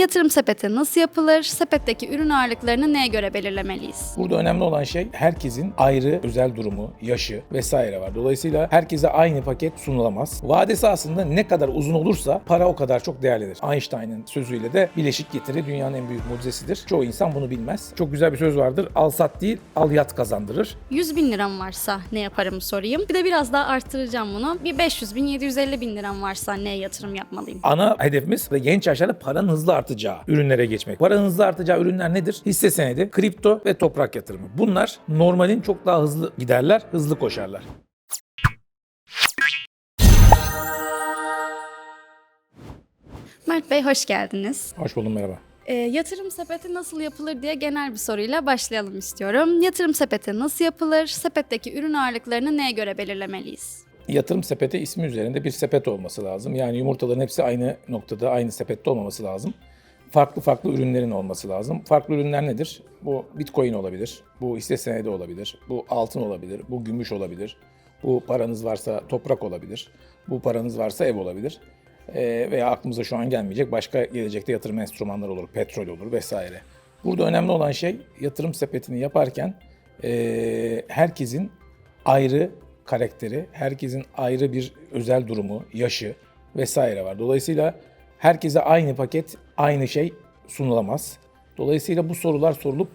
Yatırım sepeti nasıl yapılır? Sepetteki ürün ağırlıklarını neye göre belirlemeliyiz? Burada önemli olan şey herkesin ayrı özel durumu, yaşı vesaire var. Dolayısıyla herkese aynı paket sunulamaz. Vadesi aslında ne kadar uzun olursa para o kadar çok değerlidir. Einstein'ın sözüyle de bileşik getiri dünyanın en büyük mucizesidir. Çoğu insan bunu bilmez. Çok güzel bir söz vardır. Al sat değil, al yat kazandırır. 100 bin liram varsa ne yaparım sorayım. Bir de biraz daha arttıracağım bunu. Bir 500 bin, 750 bin liram varsa neye yatırım yapmalıyım? Ana hedefimiz genç yaşlarda paranın hızlı artacağı ürünlere geçmek. Paranın hızlı artacağı ürünler nedir? Hisse senedi, kripto ve toprak yatırımı. Bunlar normalin çok daha hızlı giderler, hızlı koşarlar. Mert Bey hoş geldiniz. Hoş buldum merhaba. Ee, yatırım sepeti nasıl yapılır diye genel bir soruyla başlayalım istiyorum. Yatırım sepeti nasıl yapılır? Sepetteki ürün ağırlıklarını neye göre belirlemeliyiz? Yatırım sepeti ismi üzerinde bir sepet olması lazım. Yani yumurtaların hepsi aynı noktada, aynı sepette olmaması lazım. Farklı farklı ürünlerin olması lazım. Farklı ürünler nedir? Bu bitcoin olabilir, bu hisse senedi olabilir, bu altın olabilir, bu gümüş olabilir, bu paranız varsa toprak olabilir, bu paranız varsa ev olabilir. Ee, veya aklımıza şu an gelmeyecek başka gelecekte yatırım enstrümanları olur, petrol olur vesaire. Burada önemli olan şey yatırım sepetini yaparken ee, herkesin ayrı karakteri, herkesin ayrı bir özel durumu, yaşı vesaire var. Dolayısıyla herkese aynı paket, aynı şey sunulamaz. Dolayısıyla bu sorular sorulup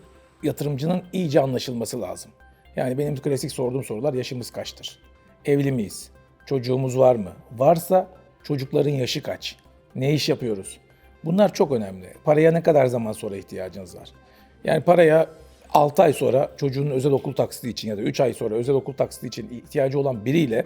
yatırımcının iyice anlaşılması lazım. Yani benim klasik sorduğum sorular yaşımız kaçtır? Evli miyiz? Çocuğumuz var mı? Varsa çocukların yaşı kaç? Ne iş yapıyoruz? Bunlar çok önemli. Paraya ne kadar zaman sonra ihtiyacınız var? Yani paraya 6 ay sonra çocuğun özel okul taksiti için ya da 3 ay sonra özel okul taksiti için ihtiyacı olan biriyle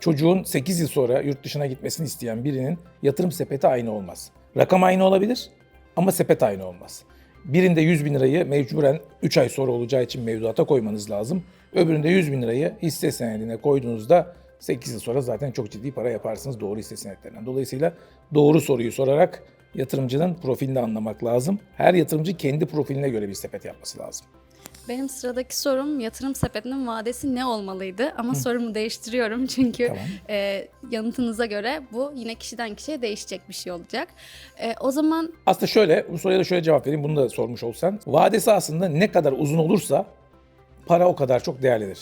çocuğun 8 yıl sonra yurt dışına gitmesini isteyen birinin yatırım sepeti aynı olmaz. Rakam aynı olabilir ama sepet aynı olmaz. Birinde 100 bin lirayı mecburen 3 ay sonra olacağı için mevduata koymanız lazım. Öbüründe 100 bin lirayı hisse senedine koyduğunuzda 8 yıl sonra zaten çok ciddi para yaparsınız doğru hisse senetlerinden. Dolayısıyla doğru soruyu sorarak yatırımcının profilini anlamak lazım. Her yatırımcı kendi profiline göre bir sepet yapması lazım. Benim sıradaki sorum yatırım sepetinin vadesi ne olmalıydı? Ama sorumu değiştiriyorum çünkü Tamam. e, yanıtınıza göre bu yine kişiden kişiye değişecek bir şey olacak. E, o zaman Aslında şöyle, bu soruya da şöyle cevap vereyim, bunu da sormuş olsan. Vadesi aslında ne kadar uzun olursa para o kadar çok değerlidir.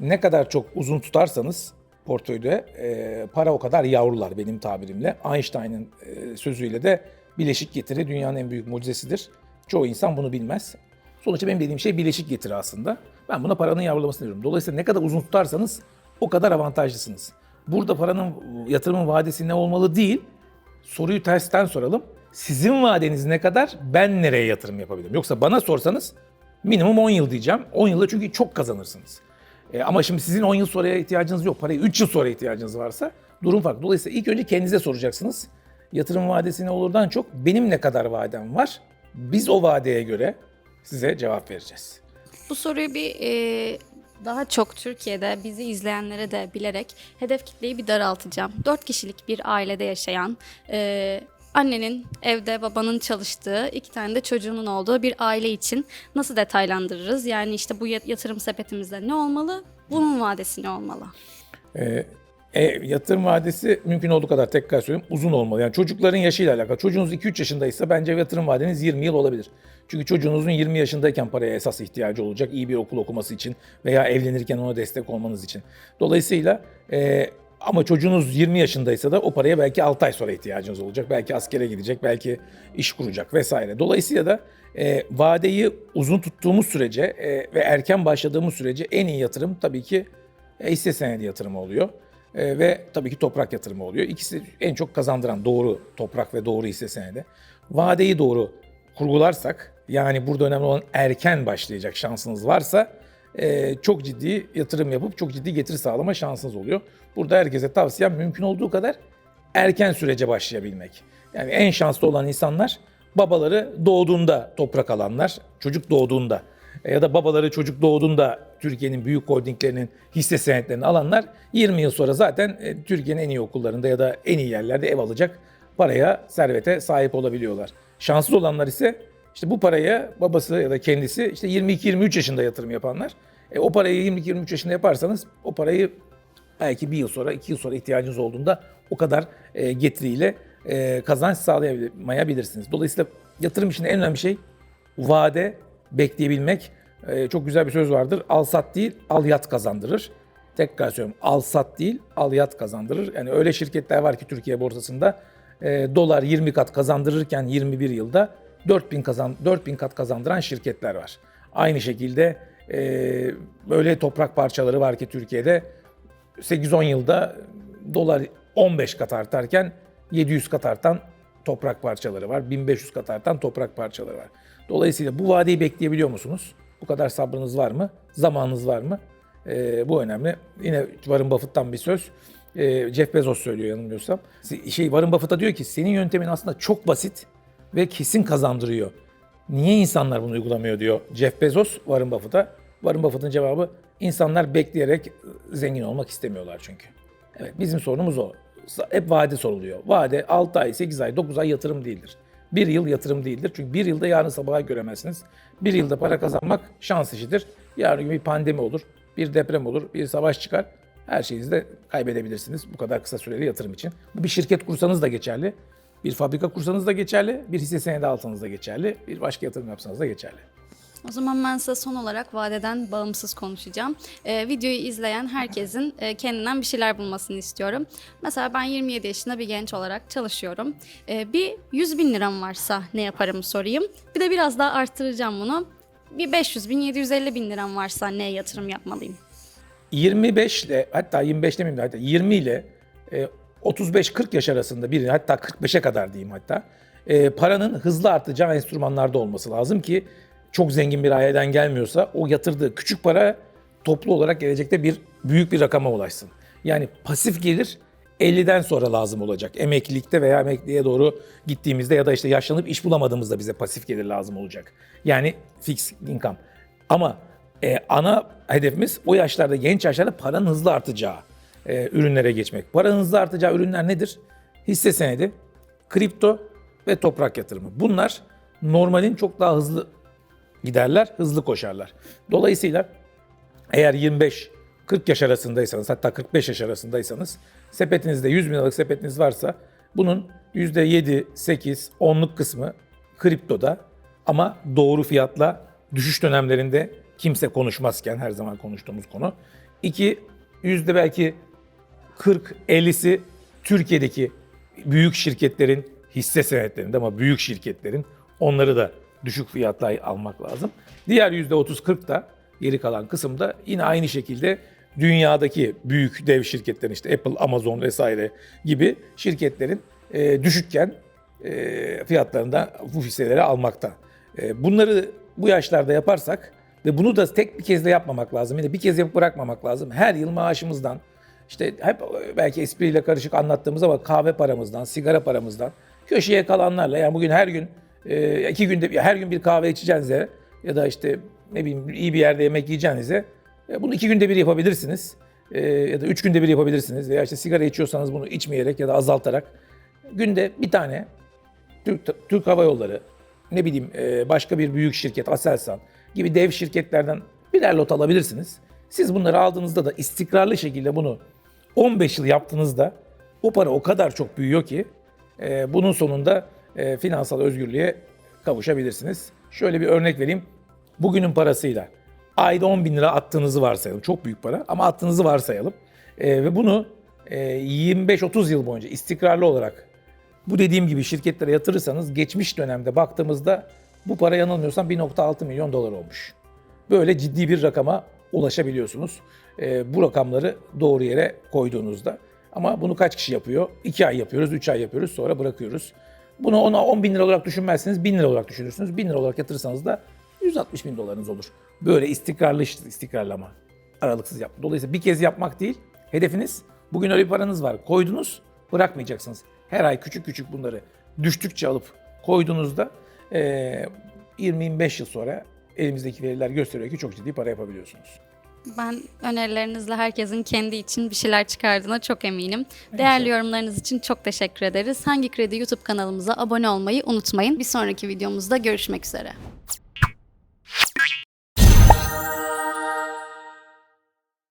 Ne kadar çok uzun tutarsanız portföyde e, para o kadar yavrular benim tabirimle. Einstein'ın e, sözüyle de bileşik getiri dünyanın en büyük mucizesidir. Çoğu insan bunu bilmez. Sonuçta benim dediğim şey bileşik getiri aslında. Ben buna paranın yavrulamasını diyorum. Dolayısıyla ne kadar uzun tutarsanız o kadar avantajlısınız. Burada paranın yatırımın vadesi ne olmalı değil, soruyu tersten soralım. Sizin vadeniz ne kadar? Ben nereye yatırım yapabilirim? Yoksa bana sorsanız minimum 10 yıl diyeceğim. 10 yılda çünkü çok kazanırsınız. E, ama şimdi sizin 10 yıl sonraya ihtiyacınız yok. Parayı 3 yıl sonra ihtiyacınız varsa durum farklı. Dolayısıyla ilk önce kendinize soracaksınız. Yatırım vadesi ne olurdan çok benim ne kadar vadem var? Biz o vadeye göre size cevap vereceğiz. bu soruyu bir e, daha çok Türkiye'de bizi izleyenlere de bilerek hedef kitleyi bir daraltacağım. 4 kişilik bir ailede yaşayan e, annenin evde babanın çalıştığı iki tane de çocuğunun olduğu bir aile için nasıl detaylandırırız? Yani işte bu yat- yatırım sepetimizde ne olmalı? Bunun vadesi ne olmalı? E, e, yatırım vadesi mümkün olduğu kadar tekrar söyleyeyim uzun olmalı. Yani çocukların yaşıyla alakalı. Çocuğunuz 2-3 yaşındaysa bence yatırım vadeniz 20 yıl olabilir. Çünkü çocuğunuzun 20 yaşındayken paraya esas ihtiyacı olacak. iyi bir okul okuması için veya evlenirken ona destek olmanız için. Dolayısıyla e, ama çocuğunuz 20 yaşındaysa da o paraya belki 6 ay sonra ihtiyacınız olacak. Belki askere gidecek, belki iş kuracak vesaire. Dolayısıyla da e, vadeyi uzun tuttuğumuz sürece e, ve erken başladığımız sürece en iyi yatırım tabii ki e, hisse senedi yatırımı oluyor. E, ve tabii ki toprak yatırımı oluyor. İkisi en çok kazandıran doğru toprak ve doğru hisse senedi. Vadeyi doğru kurgularsak yani burada önemli olan erken başlayacak şansınız varsa e, çok ciddi yatırım yapıp çok ciddi getiri sağlama şansınız oluyor. Burada herkese tavsiyem mümkün olduğu kadar erken sürece başlayabilmek. Yani en şanslı olan insanlar babaları doğduğunda toprak alanlar, çocuk doğduğunda ya da babaları çocuk doğduğunda Türkiye'nin büyük holdinglerinin hisse senetlerini alanlar 20 yıl sonra zaten e, Türkiye'nin en iyi okullarında ya da en iyi yerlerde ev alacak paraya, servete sahip olabiliyorlar. Şanssız olanlar ise işte bu paraya babası ya da kendisi işte 22-23 yaşında yatırım yapanlar. E, o parayı 22-23 yaşında yaparsanız o parayı belki bir yıl sonra, iki yıl sonra ihtiyacınız olduğunda o kadar e, getiriyle e, kazanç sağlayamayabilirsiniz. Dolayısıyla yatırım için en önemli şey vade bekleyebilmek. E, çok güzel bir söz vardır. Al sat değil, al yat kazandırır. Tekrar söylüyorum. Al sat değil, al yat kazandırır. Yani öyle şirketler var ki Türkiye borsasında e, dolar 20 kat kazandırırken 21 yılda 4000 kazan 4000 kat kazandıran şirketler var. Aynı şekilde e, böyle toprak parçaları var ki Türkiye'de 8-10 yılda dolar 15 kat artarken 700 kat artan toprak parçaları var. 1500 kat artan toprak parçaları var. Dolayısıyla bu vadeyi bekleyebiliyor musunuz? Bu kadar sabrınız var mı? Zamanınız var mı? Ee, bu önemli. Yine Warren Buffett'tan bir söz. Ee, Jeff Bezos söylüyor yanılmıyorsam. Şey, Warren Buffett'a diyor ki senin yöntemin aslında çok basit ve kesin kazandırıyor. Niye insanlar bunu uygulamıyor diyor Jeff Bezos Warren Buffett'a. Warren Buffett'ın cevabı insanlar bekleyerek zengin olmak istemiyorlar çünkü. Evet bizim sorunumuz o. Hep vade soruluyor. Vade 6 ay, 8 ay, 9 ay yatırım değildir. Bir yıl yatırım değildir. Çünkü bir yılda yarın sabaha göremezsiniz. Bir yılda para kazanmak şans işidir. Yarın bir pandemi olur, bir deprem olur, bir savaş çıkar. Her şeyinizi de kaybedebilirsiniz bu kadar kısa süreli yatırım için. Bu bir şirket kursanız da geçerli. Bir fabrika kursanız da geçerli, bir hisse senedi alsanız da geçerli, bir başka yatırım yapsanız da geçerli. O zaman ben size son olarak vadeden bağımsız konuşacağım. Ee, videoyu izleyen herkesin e, kendinden bir şeyler bulmasını istiyorum. Mesela ben 27 yaşında bir genç olarak çalışıyorum. Ee, bir 100 bin liram varsa ne yaparım sorayım. Bir de biraz daha arttıracağım bunu. Bir 500 bin, 750 bin liram varsa neye yatırım yapmalıyım? 25 ile hatta 25 demeyeyim de hatta 20 ile e, 35-40 yaş arasında biri hatta 45'e kadar diyeyim hatta e, paranın hızlı artacağı enstrümanlarda olması lazım ki çok zengin bir aileden gelmiyorsa o yatırdığı küçük para toplu olarak gelecekte bir büyük bir rakama ulaşsın. Yani pasif gelir 50'den sonra lazım olacak. Emeklilikte veya emekliye doğru gittiğimizde ya da işte yaşlanıp iş bulamadığımızda bize pasif gelir lazım olacak. Yani fix income. Ama e, ana hedefimiz o yaşlarda, genç yaşlarda paranın hızlı artacağı e, ürünlere geçmek. Paranın hızlı artacağı ürünler nedir? Hisse senedi, kripto ve toprak yatırımı. Bunlar normalin çok daha hızlı giderler, hızlı koşarlar. Dolayısıyla eğer 25 40 yaş arasındaysanız hatta 45 yaş arasındaysanız sepetinizde 100 bin liralık sepetiniz varsa bunun %7, 8, 10'luk kısmı kriptoda ama doğru fiyatla düşüş dönemlerinde kimse konuşmazken her zaman konuştuğumuz konu. İki, yüzde belki 40-50'si Türkiye'deki büyük şirketlerin hisse senetlerinde ama büyük şirketlerin onları da düşük fiyatla almak lazım. Diğer yüzde 30-40 da geri kalan kısımda yine aynı şekilde dünyadaki büyük dev şirketlerin işte Apple, Amazon vesaire gibi şirketlerin e, düşükken e, fiyatlarında bu hisseleri almakta. E, bunları bu yaşlarda yaparsak ve bunu da tek bir kez de yapmamak lazım. Yine bir kez yapıp bırakmamak lazım. Her yıl maaşımızdan işte hep belki espriyle karışık anlattığımız ama kahve paramızdan, sigara paramızdan, köşeye kalanlarla yani bugün her gün e, iki günde her gün bir kahve içeceğinize ya da işte ne bileyim iyi bir yerde yemek yiyeceğinize e, bunu iki günde bir yapabilirsiniz. E, ya da üç günde bir yapabilirsiniz. Veya işte sigara içiyorsanız bunu içmeyerek ya da azaltarak günde bir tane Türk, Türk Hava Yolları, ne bileyim e, başka bir büyük şirket, Aselsan gibi dev şirketlerden birer lot alabilirsiniz. Siz bunları aldığınızda da istikrarlı şekilde bunu 15 yıl yaptığınızda o para o kadar çok büyüyor ki e, bunun sonunda e, finansal özgürlüğe kavuşabilirsiniz. Şöyle bir örnek vereyim. Bugünün parasıyla ayda 10 bin lira attığınızı varsayalım. Çok büyük para ama attığınızı varsayalım. E, ve bunu e, 25-30 yıl boyunca istikrarlı olarak bu dediğim gibi şirketlere yatırırsanız geçmiş dönemde baktığımızda bu para yanılmıyorsam 1.6 milyon dolar olmuş. Böyle ciddi bir rakama ulaşabiliyorsunuz. Ee, bu rakamları doğru yere koyduğunuzda. Ama bunu kaç kişi yapıyor? 2 ay yapıyoruz, 3 ay yapıyoruz sonra bırakıyoruz. Bunu ona 10 bin lira olarak düşünmezseniz 1000 lira olarak düşünürsünüz. 1000 lira olarak yatırırsanız da 160 bin dolarınız olur. Böyle istikrarlı istikrarlama. Aralıksız yap. Dolayısıyla bir kez yapmak değil. Hedefiniz bugün öyle bir paranız var. Koydunuz bırakmayacaksınız. Her ay küçük küçük bunları düştükçe alıp koyduğunuzda eee 20-25 yıl sonra elimizdeki veriler gösteriyor ki çok ciddi para yapabiliyorsunuz. Ben önerilerinizle herkesin kendi için bir şeyler çıkardığına çok eminim. Değerli yorumlarınız için çok teşekkür ederiz. Hangi Kredi YouTube kanalımıza abone olmayı unutmayın. Bir sonraki videomuzda görüşmek üzere.